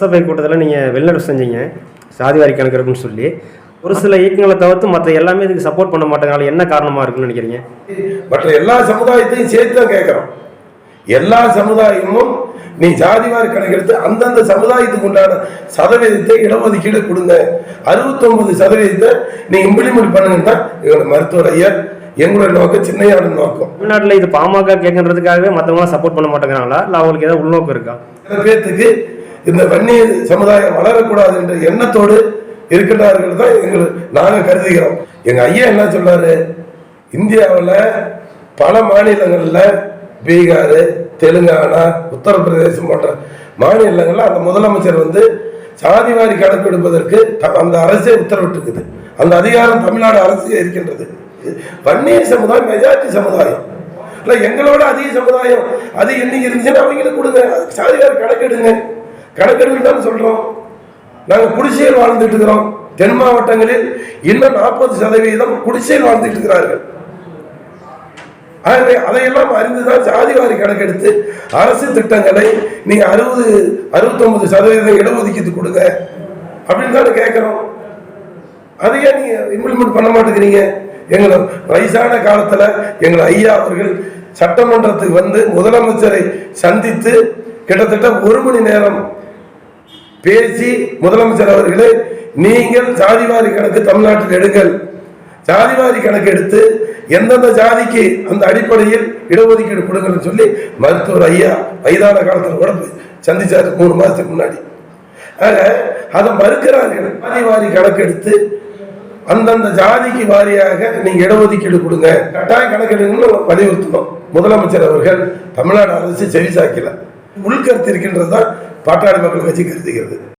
சபை கூட்டத்தில் நீங்கள் வெளிநடப்பு செஞ்சீங்க. சாதிவாரி கணக்கெடுப்புன்னு சொல்லி. ஒரு சில இயக்கங்களை தவிர்த்து மற்ற எல்லாமே இதுக்கு சப்போர்ட் பண்ண மாட்டேங்கிறாங்க என்ன காரணமாக இருக்குன்னு நினைக்கிறீங்க? மற்ற எல்லா சமுதாயத்தையும் சேர்த்து தான் கேட்கிறோம். எல்லா சமுதாயமும் நீ ஜாதிவாரி கணக்கெடுத்து அந்தந்த சமுதாயத்துக்கு உண்டான சதவீதத்தை இடஒதுக்கீடு கொடுங்க. 69% சதவீதத்தை நீ இம்ப்ளிமெண்ட் பண்ணுங்கன்னு தான் எங்களோட மருத்துவர் ஐயர் எங்களோட நோக்கம் சின்னையான நோக்கம். தமிழ்நாட்டில் இது பாமக கேட்கறதுக்காகவே மற்றவங்களாம் சப்போர்ட் பண்ண மாட்டேங்கிறாங்களா? இல்லை அவங்களுக்கு ஏதாவது உள்நோக்கம் இருக்கா? சில பேர்த்துக்கு இந்த வன்னிய சமுதாயம் வளரக்கூடாது என்ற எண்ணத்தோடு இருக்கின்றார்கள் தான் எங்கள் நாங்கள் கருதுகிறோம். எங்க ஐயா என்ன சொன்னாரு இந்தியாவில் பல மாநிலங்களில் பீகார் தெலுங்கானா உத்தரப்பிரதேசம் போன்ற மாநிலங்களில் அந்த முதலமைச்சர் வந்து சாதிவாரி கணக்கு எடுப்பதற்கு அந்த அரசே உத்தரவிட்டிருக்குது. அந்த அதிகாரம் தமிழ்நாடு அரசு இருக்கின்றது. வன்னிய சமுதாயம் மெஜாரிட்டி சமுதாயம். இல்லை எங்களோட அதிக சமுதாயம் அது இன்னைக்கு இருந்துச்சுன்னா அவங்களுக்கு கொடுங்க. அதுக்கு கணக்கு எடுங்க. கணக்கெடுங்க தான் சொல்றோம். நாங்கள் குடிசையில் வாழ்ந்துட்டு இருக்கிறோம். தென் மாவட்டங்களில் இன்னும் நாற்பது சதவீதம் குடிசையில் வாழ்ந்துட்டு இருக்கிறார்கள். ஆகவே அதையெல்லாம் அறிந்துதான் ஜாதிவாரி கணக்கெடுத்து அரசு திட்டங்களை நீங்க அறுபது அறுபத்தொன்பது சதவீதம் இடஒதுக்கீடு கொடுங்க அப்படின்னு தானே கேட்கிறோம். அதையே நீங்க இம்ப்ளிமெண்ட் பண்ண மாட்டேங்கிறீங்க. எங்களை வயசான காலத்துல எங்களை ஐயா அவர்கள் சட்டமன்றத்துக்கு வந்து முதலமைச்சரை சந்தித்து கிட்டத்தட்ட ஒரு மணி நேரம் பேசி முதலமைச்சர் அவர்களே நீங்கள் ஜாதிவாரி கணக்கு தமிழ்நாட்டில் எடுங்கள். ஜாதிவாரி கணக்கு எடுத்து எந்தெந்த ஜாதிக்கு அந்த அடிப்படையில் இடஒதுக்கீடு கொடுங்கன்னு சொல்லி மருத்துவர் ஐயா வயதான காலத்தில் கூட சந்திச்சார் மூணு மாதத்துக்கு முன்னாடி. ஆக அதை மறுக்கிறார்கள். ஜாதிவாரி கணக்கெடுத்து அந்தந்த ஜாதிக்கு வாரியாக நீங்க இடஒதுக்கீடு கொடுங்க. கட்டாயம் கணக்கு எடுங்கன்னு வலியுறுத்தணும். முதலமைச்சர் அவர்கள் தமிழ்நாடு அரசு செவிசாக்கல. உள்கருத்து இருக்கின்றது தான் பாட்டாளி மக்கள் கட்சி கருதுகிறது.